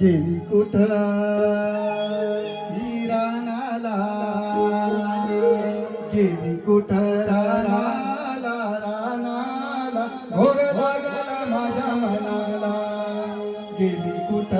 गेली कुठ? रानाला गेली कुठ? रानाला रानाला घोर लागला माझ्या मनाला. गेली कुठ?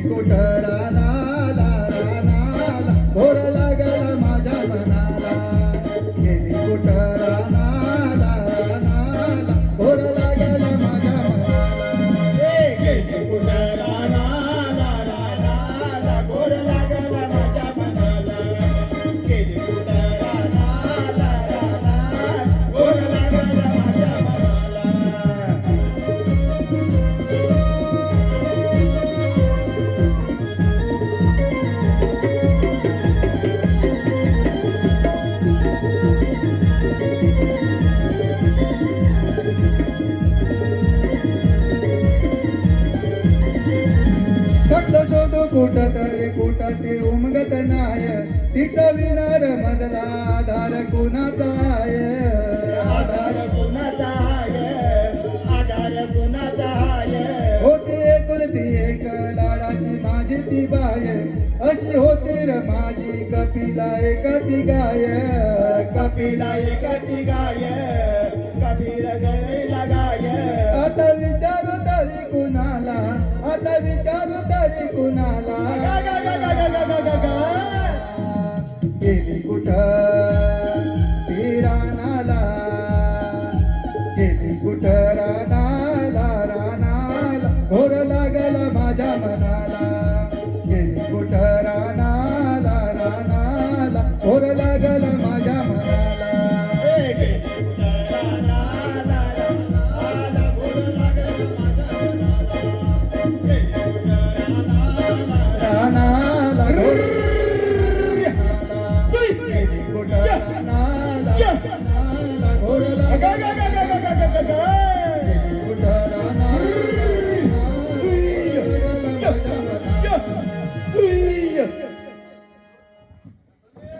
कोटराला कोटात रे कोटाचे उमगत नाय. तिचा विनार मधला आधार कोणाचा आय आधार कोणाचा आय आधार कोणाचा आय होते कुलती एक लाडाची माझी ती बाय. अशी होते र माझी कपिला एक ती गाय. कपिला एक ती गाय. तरी कुणाला? गेली कुठं? ती रानाला. गेली कुठं?